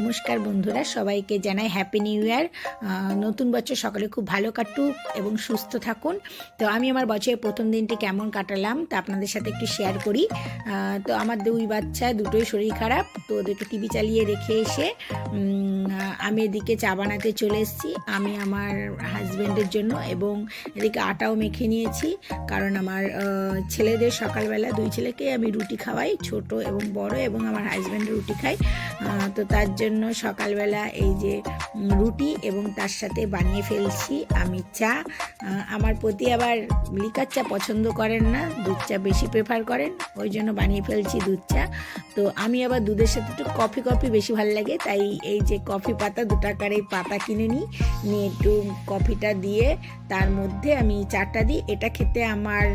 নমস্কার বন্ধুরা, সবাইকে জানাই হ্যাপি নিউ ইয়ার নতুন বছর সকালে খুব ভালো কাটুক এবং সুস্থ থাকুন। তো আমি আমার বছরের প্রথম দিনটি কেমন কাটালাম তা আপনাদের সাথে একটু শেয়ার করি। তো আমার দুই বাচ্চা, দুটোই শরীর খারাপ, তো ওদেরকে টিভি চালিয়ে রেখে এসে আমি এদিকে চা বানাতে চলে এসেছি। আমি আমার হাজব্যান্ডের জন্য এবং এদিকে আটাও মেখে নিয়েছি। কারণ আমার ছেলেদের সকালবেলা দুই ছেলেকে আমি রুটি খাওয়াই, ছোট এবং বড়, এবং আমার হাজব্যান্ড রুটি খাই তো তার জন্য সকালবেলা এই যে রুটি এবং তার সাথে বানিয়ে ফেলছি আমি চা। আমার প্রতি আবার লিকার চা পছন্দ করেন না, দুধ চা বেশি প্রেফার করেন, ওই জন্য বানিয়ে ফেলছি দুধ চা। তো আমি আবার দুধের সাথে একটু কফি কফি বেশি ভালো লাগে, তাই এই যে কফি পাতা, দু টাকার এই পাতা কিনে নিই, নিয়ে একটু কফিটা দিয়ে তার মধ্যে আমি চাটা দিই। এটা খেতে আমার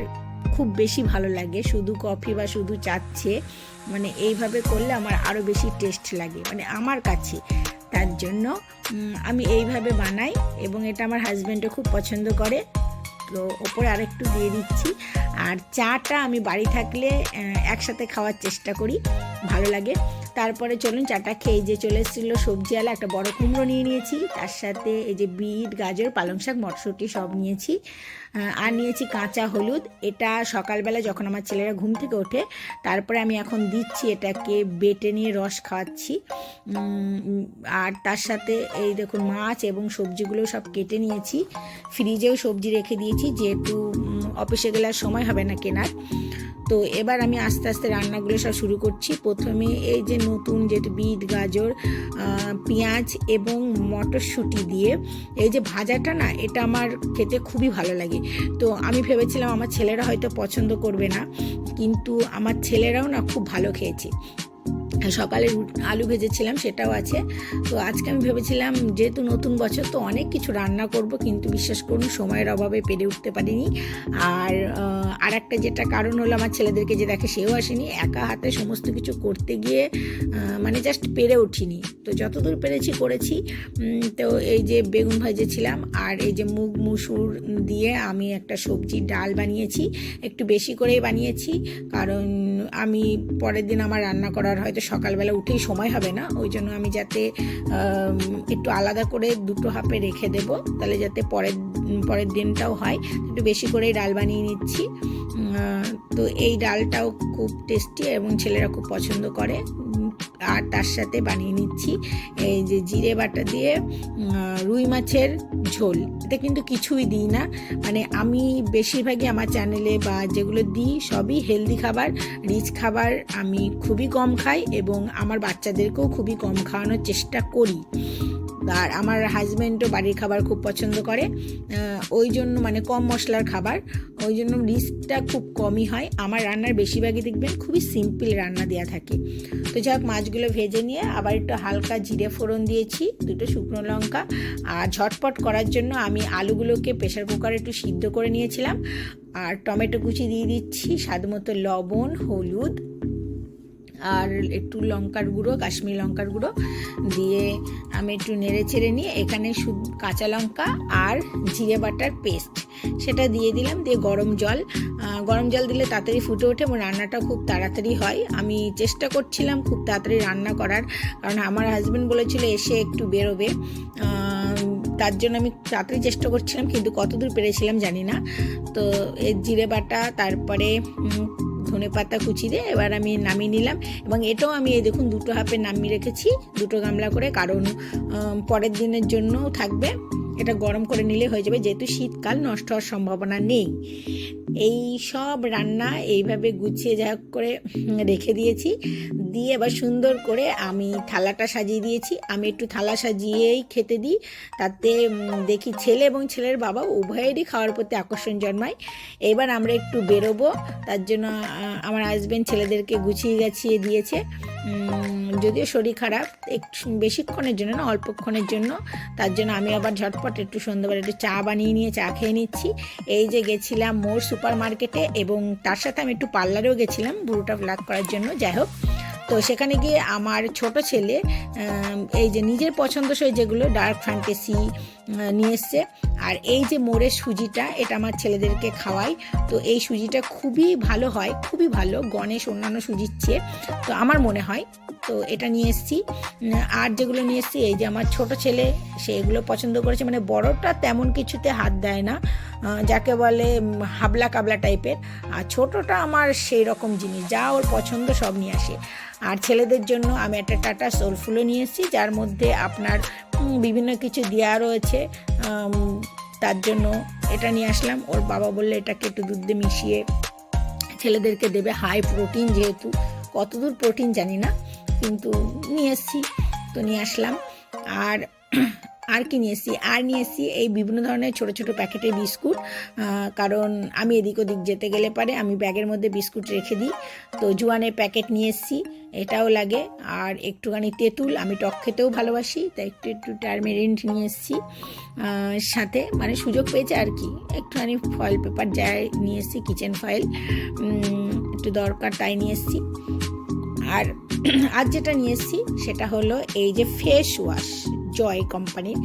খুব বেশি ভালো লাগে। শুধু কফি বা শুধু চাচ্ছে মানে এইভাবে করলে আমার আরও বেশি টেস্ট লাগে মানে আমার কাছে। তার জন্য আমি এইভাবে বানাই এবং এটা আমার হাজব্যান্ডও খুব পছন্দ করে। তো ওপরে আরেকটু দিয়ে দিচ্ছি। আর চাটা আমি বাড়ি থাকলে একসাথে খাওয়ার চেষ্টা করি। ভালো লাগে। তারপরে চলুন চাটা খেয়ে যে চলে এসেছিল সবজিওয়ালা একটা বড় কুমড়ো নিয়ে নিয়েছি। তার সাথে এই যে বিট, গাজর, পালং শাক, মটরশুঁটি সব নিয়েছি। আর নিয়েছি কাঁচা হলুদ। এটা সকালবেলা যখন আমার ছেলেরা ঘুম থেকে ওঠে, তারপরে আমি এখন দিচ্ছি এটাকে বেটে নিয়ে রস খাওয়াচ্ছি। আর তার সাথে এই দেখুন মাছ এবং সবজিগুলো সব কেটে নিয়েছি। ফ্রিজেও সবজি রেখে দিয়েছি, যেহেতু অফিসে গেলে সময় হবে না কেনার। তো এবার আমি আস্তে আস্তে রান্নাগুলো সব শুরু করছি। প্রথমে এই যে নতুন যেটা বিট, গাজর পেঁয়াজ এবং মটরশুঁটি দিয়ে এই যে ভাজাটা না, এটা আমার খেতে খুবই ভালো লাগে। তো আমি ভেবেছিলাম আমার ছেলেরা হয়তো পছন্দ করবে না, কিন্তু আমার ছেলেরাও না খুব ভালো খেয়েছে। সকালে আলু ভেজেছিলাম, সেটাও আছে। তো আজকে আমি ভেবেছিলাম, যেহেতু নতুন বছর, তো অনেক কিছু রান্না করব, কিন্তু বিশ্বাস করুন, সময়ের অভাবে পেরে উঠতে পারিনি। আর আর একটা যেটা কারণ হলো, আমার ছেলেদেরকে যে দেখে সেও আসেনি, একা হাতে সমস্ত কিছু করতে গিয়ে মানে জাস্ট পেরে উঠিনি। তো যতদূর পেরেছি, করেছি। তো এই যে বেগুন ভাজেছিলাম, আর এই যে মুগ, মুসুর দিয়ে আমি একটা সবজি, ডাল বানিয়েছি। একটু বেশি করেই বানিয়েছি, কারণ আমি পরের দিন আমার রান্না করার হয়তো সকালবেলা উঠেই সময় হবে না, ওই জন্য আমি যাতে একটু আলাদা করে দুটো হাফে রেখে দেব, তাহলে যাতে পরের পরের দিনটাও হয়। একটু বেশি করেই ডাল বানিয়ে নিচ্ছি। তো এই ডালটাও খুব টেস্টি এবং ছেলেরা খুব পছন্দ করে। আর তার সাথে বানিয়ে নিচ্ছি এই যে জিরে বাটা দিয়ে রুই মাছের ঝোল। এটা কিন্তু কিছুই দিই না। মানে আমি বেশিরভাগই আমার চ্যানেলে বা যেগুলো দিই সবই হেলদি খাবার রিচ খাবার আমি খুবই কম খাই এবং আমার বাচ্চাদেরকেও খুবই কম খাওয়ানোর চেষ্টা করি। আর আমার হাজব্যান্ডও বাড়ির খাবার খুব পছন্দ করে ওই জন্য মানে কম মশলার খাবার, ওই জন্য রিস্কটা খুব কমই হয়। আমার রান্নার বেশিরভাগই দেখবেন খুবই সিম্পল রান্না দেওয়া থাকে। তো যাই হোক, মাছগুলো ভেজে নিয়ে আবার একটু হালকা জিরে ফোড়ন দিয়েছি, দুটো শুকনো লঙ্কা, আর ঝটপট করার জন্য আমি আলুগুলোকে প্রেশার কুকারে একটু সিদ্ধ করে নিয়েছিলাম। আর টমেটো কুচি দিয়ে দিচ্ছি স্বাদ মতো লবণ, হলুদ আর একটু লঙ্কার গুঁড়ো, কাশ্মীর লঙ্কার গুঁড়ো দিয়ে আমি একটু নেড়ে চেড়ে নিয়ে এখানে শুধু কাঁচা লঙ্কা আর জিরে বাটার পেস্ট সেটা দিয়ে দিলাম, দিয়ে গরম জল। গরম জল দিলে তাড়াতাড়ি ফুটে ওঠে এবং রান্নাটা খুব তাড়াতাড়ি হয়। আমি চেষ্টা করছিলাম খুব তাড়াতাড়ি রান্না করার, কারণ আমার হাজব্যান্ড বলেছিল এসে একটু বেরোবে। তার জন্য আমি তাড়াতাড়ি চেষ্টা করছিলাম, কিন্তু কতদূর পেরেছিলাম জানি না। তো এর জিরে বাটা, তারপরে ধনে পাতা কুচি দিয়ে এবার আমি নামিয়ে নিলাম। এবং এটাও আমি এই দেখুন দুটো হাফে নামিয়ে রেখেছি, দুটো গামলা করে। কারণ পরের দিনের জন্যও থাকবে। এটা গরম করে নিলে হয়ে যাবে। যেহেতু শীতকাল, নষ্ট হওয়ার সম্ভাবনা নেই। এই সব রান্না এইভাবে গুছিয়ে যা করে রেখে দিয়েছি। দিয়ে এবার সুন্দর করে আমি থালাটা সাজিয়ে দিয়েছি। আমি একটু থালা সাজিয়েই খেতে দিই। তাতে দেখি ছেলে এবং ছেলের বাবা উভয়েরই খাওয়ার প্রতি আকর্ষণ জন্মায়। এবার আমরা একটু বেরোবো। তার জন্য আমার হাজব্যান্ড ছেলেদেরকে গুছিয়ে গাছিয়ে দিয়েছে। যদিও শরীর খারাপ একটু বেশিক্ষণের জন্য না, অল্পক্ষণের জন্য। তার জন্য আমি আবার ঝটপট একটু সন্ধ্যাবেলা একটু চা বানিয়ে নিয়ে চা খেয়ে নিচ্ছি। এই যে গেছিলাম মোর সুপার মার্কেটে এবং তার সাথে আমি একটু পার্লারেও গেছিলাম বুড়োটা ব্ল্যাক করার জন্য যাই হোক তো সেখানে গিয়ে আমার ছোট ছেলে এই যে নিজের পছন্দসই যেগুলো ডার্ক ফ্যান্টাসি নিয়ে এসছে। আর এই যে মোড়ের সুজিটা, এটা আমার ছেলেদেরকে খাওয়াই। তো এই সুজিটা খুবই ভালো হয়, খুবই ভালো, গণেশ অন্যান্য সুজির চেয়ে। তো আমার মনে হয়, তো এটা নিয়ে এসেছি। আর যেগুলো নিয়ে এসেছি, এই যে আমার ছোট ছেলে, সে এগুলো পছন্দ করেছে। মানে বড়টা তেমন কিছুতে হাত দেয় না। যাকে বলে হাবলা কাবলা টাইপের। আর ছোটোটা আমার সেই রকম জিনিস, যা ওর পছন্দ সব নিয়ে আসে। আর ছেলেদের জন্য আমি একটা টাটা সোলফুলও নিয়ে এসেছি, যার মধ্যে আপনার বিভিন্ন কিছু দেওয়া রয়েছে। তার জন্য এটা নিয়ে আসলাম। ওর বাবা বললে এটাকে একটু দুধে মিশিয়ে ছেলেদেরকে দেবে। হাই প্রোটিন যেহেতু, কতদূর প্রোটিন জানি না, কিন্তু নিয়ে এসেছি, তো নিয়ে আসলাম। আর আর কি নিয়ে এসেছি আর নিয়ে এসেছি এই বিভিন্ন ধরনের ছোট ছোট প্যাকেটের বিস্কুট। কারণ আমি এদিক ওদিক যেতে গেলে পারে আমি ব্যাগের মধ্যে বিস্কুট রেখে দিই। তো জুয়ানের প্যাকেট নিয়ে এসেছি এটাও লাগে। আর একটুখানি তেঁতুল, আমি টক খেতেও ভালোবাসি, তাই একটু একটু টার্মেরিন্ট নিয়ে এসেছি সাথে মানে সুযোগ পেয়েছে আর কি। একটুখানি ফয়েল পেপার যাই নিয়ে এসেছি কিচেন ফয়েল। একটু দরকার তাই নিয়ে এসেছি আর আজ যেটা নিয়ে এসেছি সেটা হলো এই যে ফেস ওয়াশ। জয় কোম্পানির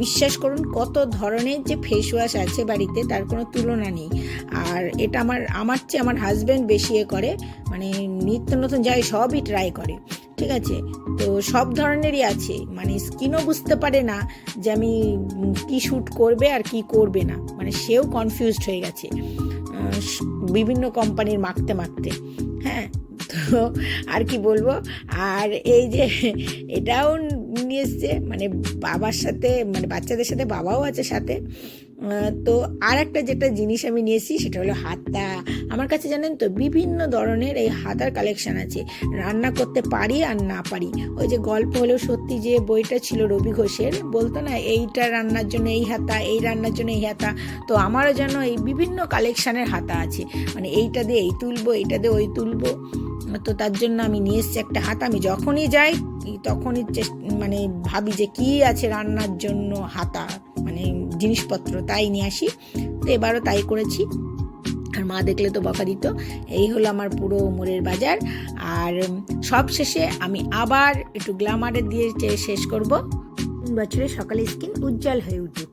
বিশ্বাস করুন, কত ধরনের যে ফেস ওয়াশ আছে বাড়িতে তার কোনো তুলনা নেই। আর এটা আমার আমার চেয়ে আমার হাজব্যান্ড বেশি এ করে মানে নিত্য নতুন যাই সবই ট্রাই করে, ঠিক আছে? তো সব ধরনেরই আছে মানে স্কিনও বুঝতে পারে না যে আমি কি শ্যুট করবে আর কি করবে না মানে সেও কনফিউজড হয়ে গেছে। বিভিন্ন কোম্পানির মাখতে মাখতে হ্যাঁ? তো আর কি বলব? আর এই যে, এটাও নিয়ে এসছে মানে বাবার সাথে মানে বাচ্চাদের সাথে, বাবাও আছে সাথে। তো আর একটা যেটা জিনিস আমি নিয়েছি সেটা হলো হাতা। আমার কাছে জানেন তো, বিভিন্ন ধরনের এই হাতার কালেকশান আছে। রান্না করতে পারি আর না পারি। ওই যে গল্প হলেও সত্যি যে বইটা ছিল রবি ঘোষের, বলতো না, এইটা রান্নার জন্য এই হাতা, এই রান্নার জন্য এই হাতা। তো আমারও যেন এই বিভিন্ন কালেকশানের হাতা আছে। মানে এইটা দিয়ে এই তুলবো, এইটা দিয়ে ওই তুলবো। তো তার জন্য আমি নিয়ে এসেছি একটা হাত। আমি যখনই যাই তখনই মানে ভাবি যে কি আছে রান্নার জন্য হাতা মানে জিনিসপত্র, তাই নিয়ে আসি। তো এবারও তাই করেছি। আর মা দেখলে তো বকা দিত এই হলো আমার পুরো মোড়ের বাজার। আর সব শেষে আমি আবার একটু গ্লামারের দিয়ে শেষ করব। বছরে সকালে স্কিন উজ্জ্বল হয়ে উঠুক।